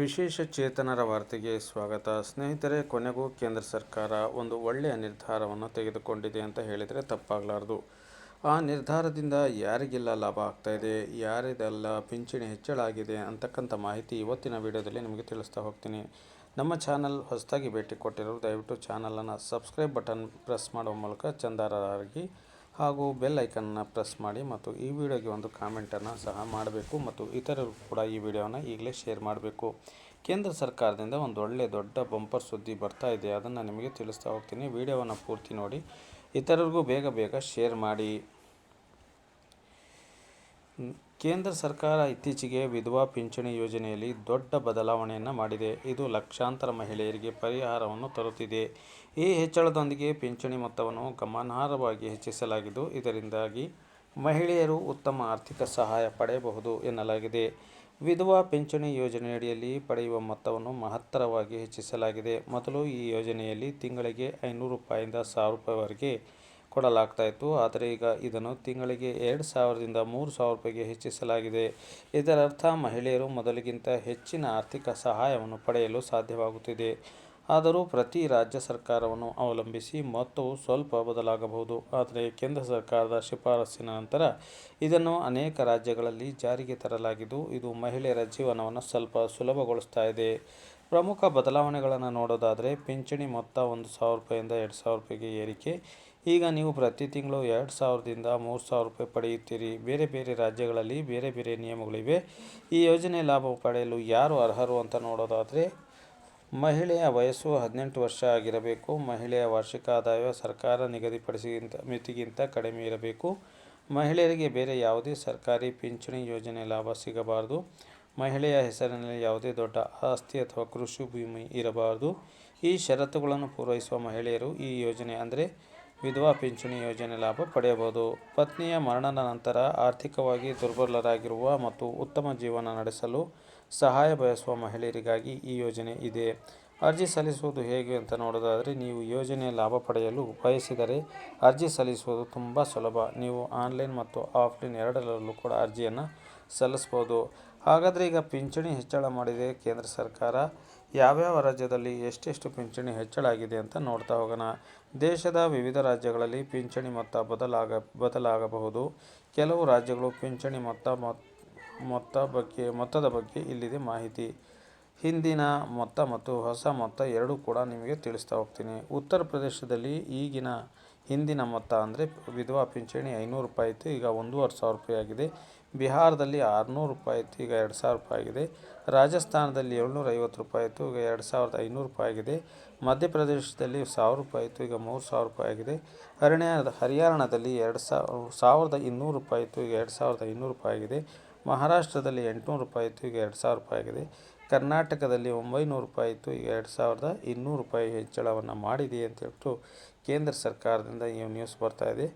ವಿಶೇಷ ಚೇತನರ ವಾರ್ತೆಗೆ ಸ್ವಾಗತ. ಸ್ನೇಹಿತರೆ, ಕೊನೆಗೂ ಕೇಂದ್ರ ಸರ್ಕಾರ ಒಂದು ಒಳ್ಳೆಯ ನಿರ್ಧಾರವನ್ನು ತೆಗೆದುಕೊಂಡಿದೆ ಅಂತ ಹೇಳಿದರೆ ತಪ್ಪಾಗಲಾರದು. ಆ ನಿರ್ಧಾರದಿಂದ ಯಾರಿಗೆಲ್ಲ ಲಾಭ ಆಗ್ತಾ ಇದೆ ಯಾರಿಗೆಲ್ಲ ಪಿಂಚಣಿ ಹೆಚ್ಚಳ ಆಗಿದೆ ಅಂತಕ್ಕಂಥ ಮಾಹಿತಿ ಇವತ್ತಿನ ವಿಡಿಯೋದಲ್ಲಿ ನಿಮಗೆ ತಿಳಿಸ್ತಾ ಹೋಗ್ತೀನಿ. ನಮ್ಮ ಚಾನಲ್ ಹೊಸದಾಗಿ ಭೇಟಿ ಕೊಟ್ಟಿರೋರು ದಯವಿಟ್ಟು ಚಾನಲನ್ನು ಸಬ್ಸ್ಕ್ರೈಬ್ ಬಟನ್ ಪ್ರೆಸ್ ಮಾಡುವ ಮೂಲಕ ಚಂದಾರರಾಗಿ ಹಾಗೂ ಬೆಲ್ ಐಕನ್ನ ಪ್ರೆಸ್ ಮಾಡಿ ಮತ್ತು ಈ ವಿಡಿಯೋಗೆ ಒಂದು ಕಾಮೆಂಟನ್ನು ಸಹ ಮಾಡಬೇಕು ಮತ್ತು ಇತರರು ಕೂಡ ಈ ವಿಡಿಯೋನ ಈಗಲೇ ಶೇರ್ ಮಾಡಬೇಕು. ಕೇಂದ್ರ ಸರ್ಕಾರದಿಂದ ಒಂದು ಒಳ್ಳೆಯ ದೊಡ್ಡ ಬಂಪರ್ ಸುದ್ದಿ ಬರ್ತಾ ಇದೆ, ಅದನ್ನು ನಿಮಗೆ ತಿಳಿಸ್ತಾ ಹೋಗ್ತೀನಿ. ವಿಡಿಯೋವನ್ನು ಪೂರ್ತಿ ನೋಡಿ, ಇತರರಿಗೂ ಬೇಗ ಬೇಗ ಶೇರ್ ಮಾಡಿ. ಕೇಂದ್ರ ಸರ್ಕಾರ ಇತ್ತೀಚೆಗೆ ವಿಧವಾ ಪಿಂಚಣಿ ಯೋಜನೆಯಲ್ಲಿ ದೊಡ್ಡ ಬದಲಾವಣೆಯನ್ನು ಮಾಡಿದೆ. ಇದು ಲಕ್ಷಾಂತರ ಮಹಿಳೆಯರಿಗೆ ಪರಿಹಾರವನ್ನು ತರುತ್ತಿದೆ. ಈ ಹೆಚ್ಚಳದೊಂದಿಗೆ ಪಿಂಚಣಿ ಮೊತ್ತವನ್ನು ಗಮನಾರ್ಹವಾಗಿ ಹೆಚ್ಚಿಸಲಾಗಿದ್ದು, ಇದರಿಂದಾಗಿ ಮಹಿಳೆಯರು ಉತ್ತಮ ಆರ್ಥಿಕ ಸಹಾಯ ಪಡೆಯಬಹುದು ಎನ್ನಲಾಗಿದೆ. ವಿಧವಾ ಪಿಂಚಣಿ ಯೋಜನೆಯಡಿಯಲ್ಲಿ ಪಡೆಯುವ ಮೊತ್ತವನ್ನು ಮಹತ್ತರವಾಗಿ ಹೆಚ್ಚಿಸಲಾಗಿದೆ. ಮೊದಲು ಈ ಯೋಜನೆಯಲ್ಲಿ ತಿಂಗಳಿಗೆ ಐನೂರು ರೂಪಾಯಿಂದ ಸಾವಿರ ರೂಪಾಯಿವರೆಗೆ ಕೊಡಲಾಗ್ತಾ ಇತ್ತು ಆದರೆ ಈಗ ಇದನ್ನು ತಿಂಗಳಿಗೆ ಎರಡು ಸಾವಿರದಿಂದ ಮೂರು ಸಾವಿರ ರೂಪಾಯಿಗೆ ಹೆಚ್ಚಿಸಲಾಗಿದೆ. ಇದರರ್ಥ, ಮಹಿಳೆಯರು ಮೊದಲಿಗಿಂತ ಹೆಚ್ಚಿನ ಆರ್ಥಿಕ ಸಹಾಯವನ್ನು ಪಡೆಯಲು ಸಾಧ್ಯವಾಗುತ್ತಿದೆ. ಆದರೂ ಪ್ರತಿ ರಾಜ್ಯ ಸರ್ಕಾರವನ್ನು ಅವಲಂಬಿಸಿ ಮೊತ್ತವು ಸ್ವಲ್ಪ ಬದಲಾಗಬಹುದು. ಆದರೆ ಕೇಂದ್ರ ಸರ್ಕಾರದ ಶಿಫಾರಸ್ಸಿನ ನಂತರ ಇದನ್ನು ಅನೇಕ ರಾಜ್ಯಗಳಲ್ಲಿ ಜಾರಿಗೆ ತರಲಾಗಿದ್ದು, ಇದು ಮಹಿಳೆಯರ ಜೀವನವನ್ನು ಸ್ವಲ್ಪ ಸುಲಭಗೊಳಿಸ್ತಾ ಇದೆ. ಪ್ರಮುಖ ಬದಲಾವಣೆಗಳನ್ನು ನೋಡೋದಾದರೆ, ಪಿಂಚಣಿ ಮೊತ್ತ ಒಂದು ಸಾವಿರ ರೂಪಾಯಿಂದ ಎರಡು ಸಾವಿರ ರೂಪಾಯಿಗೆ ಏರಿಕೆ ಈಗ ನೀವು ಪ್ರತಿ ತಿಂಗಳು ಎರಡು ಸಾವಿರದಿಂದ ಮೂರು ಸಾವಿರ ರೂಪಾಯಿ ಪಡೆಯುತ್ತೀರಿ. ಬೇರೆ ಬೇರೆ ರಾಜ್ಯಗಳಲ್ಲಿ ಬೇರೆ ಬೇರೆ ನಿಯಮಗಳಿವೆ. ಈ ಯೋಜನೆ ಲಾಭ ಪಡೆಯಲು ಯಾರು ಅರ್ಹರು ಅಂತ ನೋಡೋದಾದರೆ, ಮಹಿಳೆಯ ವಯಸ್ಸು ಹದಿನೆಂಟು ವರ್ಷ ಆಗಿರಬೇಕು. ಮಹಿಳೆಯ ವಾರ್ಷಿಕ ಆದಾಯ ಸರ್ಕಾರ ನಿಗದಿಪಡಿಸಿಗಿಂತ, ಮಿತಿಗಿಂತ ಕಡಿಮೆ ಇರಬೇಕು. ಮಹಿಳೆಯರಿಗೆ ಬೇರೆ ಯಾವುದೇ ಸರ್ಕಾರಿ ಪಿಂಚಣಿ ಯೋಜನೆ ಲಾಭ ಸಿಗಬಾರದು. ಮಹಿಳೆಯ ಹೆಸರಿನಲ್ಲಿ ಯಾವುದೇ ದೊಡ್ಡ ಆಸ್ತಿ ಅಥವಾ ಕೃಷಿ ಭೂಮಿ ಇರಬಾರದು. ಈ ಷರತ್ತುಗಳನ್ನು ಪೂರೈಸುವ ಮಹಿಳೆಯರು ಈ ಯೋಜನೆ ಅಂದರೆ ವಿಧವಾ ಪಿಂಚಣಿ ಯೋಜನೆ ಲಾಭ ಪಡೆಯಬಹುದು. ಪತ್ನಿಯ ಮರಣದ ನಂತರ ಆರ್ಥಿಕವಾಗಿ ದುರ್ಬಲರಾಗಿರುವ ಮತ್ತು ಉತ್ತಮ ಜೀವನ ನಡೆಸಲು ಸಹಾಯ ಬಯಸುವ ಮಹಿಳೆಯರಿಗಾಗಿ ಈ ಯೋಜನೆ ಇದೆ. ಅರ್ಜಿ ಸಲ್ಲಿಸುವುದು ಹೇಗೆ ಅಂತ ನೋಡೋದಾದರೆ, ನೀವು ಯೋಜನೆಯ ಲಾಭ ಪಡೆಯಲು ಬಯಸಿದರೆ ಅರ್ಜಿ ಸಲ್ಲಿಸುವುದು ತುಂಬ ಸುಲಭ. ನೀವು ಆನ್ಲೈನ್ ಮತ್ತು ಆಫ್ಲೈನ್ ಎರಡರಲ್ಲೂ ಕೂಡ ಅರ್ಜಿಯನ್ನು ಸಲ್ಲಿಸ್ಬೋದು ಹಾಗಾದರೆ ಈಗ ಪಿಂಚಣಿ ಹೆಚ್ಚಳ ಮಾಡಿದೆ ಕೇಂದ್ರ ಸರ್ಕಾರ. ಯಾವ್ಯಾವ ರಾಜ್ಯದಲ್ಲಿ ಎಷ್ಟೆಷ್ಟು ಪಿಂಚಣಿ ಹೆಚ್ಚಳ ಆಗಿದೆ ಅಂತ ನೋಡ್ತಾ ಹೋಗೋಣ. ದೇಶದ ವಿವಿಧ ರಾಜ್ಯಗಳಲ್ಲಿ ಪಿಂಚಣಿ ಮೊತ್ತ ಬದಲಾಗ, ಬದಲಾಗಬಹುದು. ಕೆಲವು ರಾಜ್ಯಗಳು ಪಿಂಚಣಿ ಮೊತ್ತ ಮೊತ್ತ ಬಗ್ಗೆ, ಮೊತ್ತದ ಬಗ್ಗೆ ಇಲ್ಲಿದೆ ಮಾಹಿತಿ. ಹಿಂದಿನ ಮೊತ್ತ ಮತ್ತು ಹೊಸ ಮೊತ್ತ ಎರಡೂ ಕೂಡ ನಿಮಗೆ ತಿಳಿಸ್ತಾ ಹೋಗ್ತೀನಿ. ಉತ್ತರ ಪ್ರದೇಶದಲ್ಲಿ ಈಗಿನ ಹಿಂದಿನ ಮೊತ್ತ ಅಂದರೆ ವಿಧವಾ ಪಿಂಚಣಿ ಐನೂರು ರೂಪಾಯಿ ಇತ್ತು, ಈಗ ಒಂದೂವರೆ ಸಾವಿರ ರೂಪಾಯಿ ಆಗಿದೆ. ಬಿಹಾರದಲ್ಲಿ ಆರುನೂರು ರೂಪಾಯಿ ಇತ್ತು, ಈಗ ಎರಡು ಸಾವಿರ ರೂಪಾಯಿ ಆಗಿದೆ. ರಾಜಸ್ಥಾನದಲ್ಲಿ ಏಳ್ನೂರ ಐವತ್ತು ರೂಪಾಯಿ ಇತ್ತು, ಈಗ ಎರಡು ಸಾವಿರದ ಐನೂರು ರೂಪಾಯಿ ಆಗಿದೆ. ಮಧ್ಯಪ್ರದೇಶದಲ್ಲಿ ಸಾವಿರ ರೂಪಾಯಿ ಇತ್ತು, ಈಗ ಮೂರು ಸಾವಿರ ರೂಪಾಯಿ ಆಗಿದೆ. ಹರಿಯಾಣದ ಹರಿಯಾಣದಲ್ಲಿ ಎರಡು ಸಾವಿರ, ಸಾವಿರದ ಇನ್ನೂರು ರೂಪಾಯಿ ಇತ್ತು, ಈಗ ಎರಡು ಸಾವಿರದ ಐನೂರು ರೂಪಾಯಿ ಆಗಿದೆ. ಮಹಾರಾಷ್ಟ್ರದಲ್ಲಿ ಎಂಟುನೂರು ರೂಪಾಯಿ ಇತ್ತು, ಈಗ ಎರಡು ಸಾವಿರ ರೂಪಾಯಿ ಆಗಿದೆ. ಕರ್ನಾಟಕದಲ್ಲಿ ಒಂಬೈನೂರು ರೂಪಾಯಿ ಇತ್ತು, ಈಗ ಎರಡು ಸಾವಿರದ ಇನ್ನೂರು ರೂಪಾಯಿ ಹೆಚ್ಚಳವನ್ನು ಮಾಡಿದೆ ಅಂತ ಹೇಳ್ಬಿಟ್ಟು ಕೇಂದ್ರ ಸರ್ಕಾರದಿಂದ ಈ ನ್ಯೂಸ್ ಬರ್ತಾ ಇದೆ.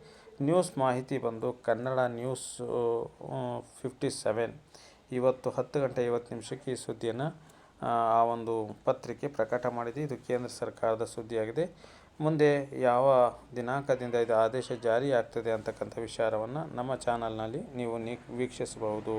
ನ್ಯೂಸ್ ಮಾಹಿತಿ ಬಂದು ಕನ್ನಡ ನ್ಯೂಸ್ ಫಿಫ್ಟಿ ಸೆವೆನ್ ಇವತ್ತು ಹತ್ತು ಗಂಟೆ ಐವತ್ತು ನಿಮಿಷಕ್ಕೆ ಈ ಸುದ್ದಿಯನ್ನು, ಆ ಒಂದು ಪತ್ರಿಕೆ ಪ್ರಕಟ ಮಾಡಿದೆ. ಇದು ಕೇಂದ್ರ ಸರ್ಕಾರದ ಸುದ್ದಿಯಾಗಿದೆ. ಮುಂದೆ ಯಾವ ದಿನಾಂಕದಿಂದ ಇದು ಆದೇಶ ಜಾರಿ ಆಗ್ತದೆ ಅಂತಕ್ಕಂಥ ವಿಚಾರವನ್ನು ನಮ್ಮ ಚಾನಲ್ನಲ್ಲಿ ನೀವು ನೀ ವೀಕ್ಷಿಸಬಹುದು.